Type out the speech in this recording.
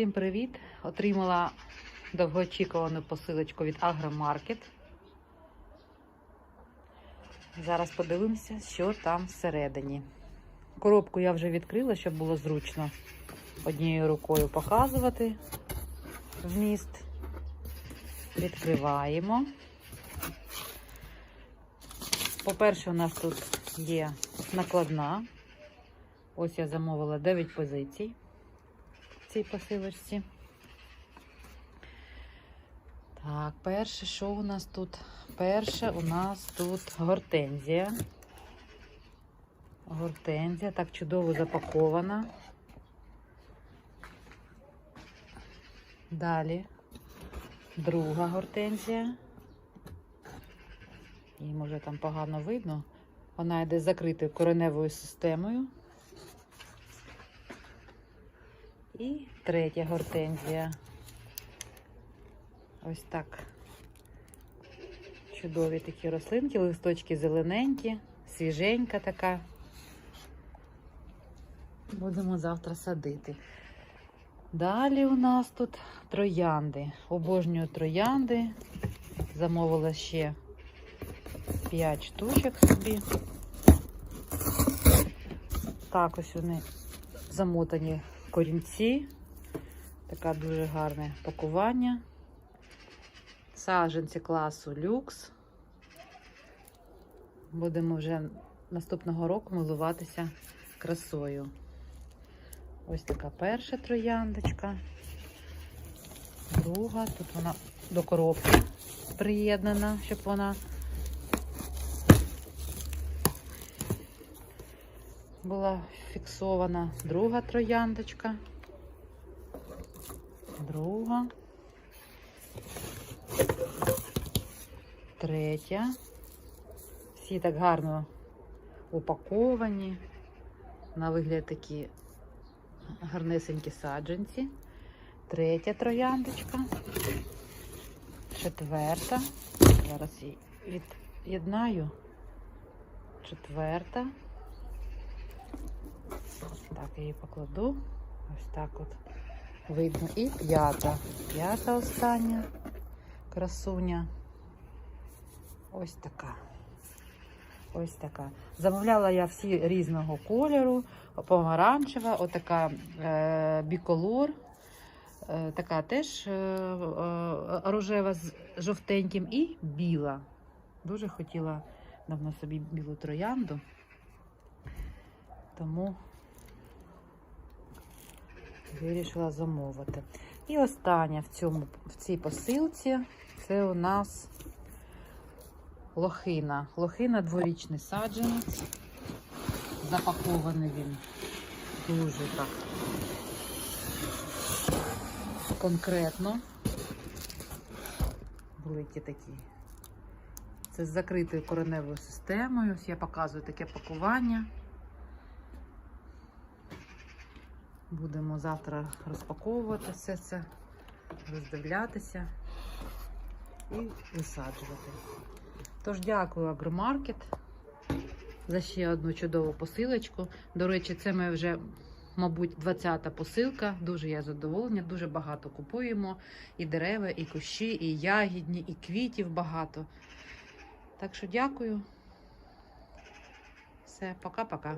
Всім привіт! Отримала довгоочікувану посилочку від Агромаркет. Зараз подивимося, що там всередині. Коробку я вже відкрила, щоб було зручно однією рукою показувати вміст. Відкриваємо. По-перше, у нас тут є накладна. Ось я замовила 9 позицій цій посилочці. Так, перше, що у нас тут? Перше у нас тут гортензія. Гортензія так чудово запакована. Далі друга гортензія. Її може там погано видно. Вона йде закритою кореневою системою. І третя гортензія. Ось так. Чудові такі рослинки, листочки зелененькі, свіженька така. Будемо завтра садити. Далі у нас тут троянди. Обожнюю троянди. Замовила ще 5 штучок собі. Так ось вони замотані корінці. Така дуже гарне пакування. Саджанці класу люкс. Будемо вже наступного року милуватися красою. Ось така перша трояндочка. Друга. Тут вона до коробки приєднана, щоб вона була фіксована. Друга трояндочка. Друга. Третя. Всі так гарно упаковані. На вигляд такі гарнесенькі саджанці. Третя трояндочка. Четверта. Зараз її від'єднаю. Четверта. Я її покладу. Ось так от видно. І п'ята. П'ята остання красуня. Ось така. Ось така. Замовляла я всі різного кольору. Помаранчева, отака е, біколор. Е, така теж е, е, рожева з жовтеньким і біла. Дуже хотіла давно собі білу троянду. Тому вирішила замовити. І остання в, цьому, в цій посилці це у нас лохина. Лохина дворічний саджанець. Запакований він дуже так конкретно. Великі такі. Це з закритою кореневою системою. Ось я показую таке пакування. Будемо завтра розпаковувати все це, роздивлятися і висаджувати. Тож, дякую Агромаркет за ще одну чудову посилочку. До речі, це ми вже, мабуть, 20-та посилка. Дуже я задоволена, дуже багато купуємо. І дерева, і кущі, і ягідні, і квітів багато. Так що дякую. Все, пока-пока.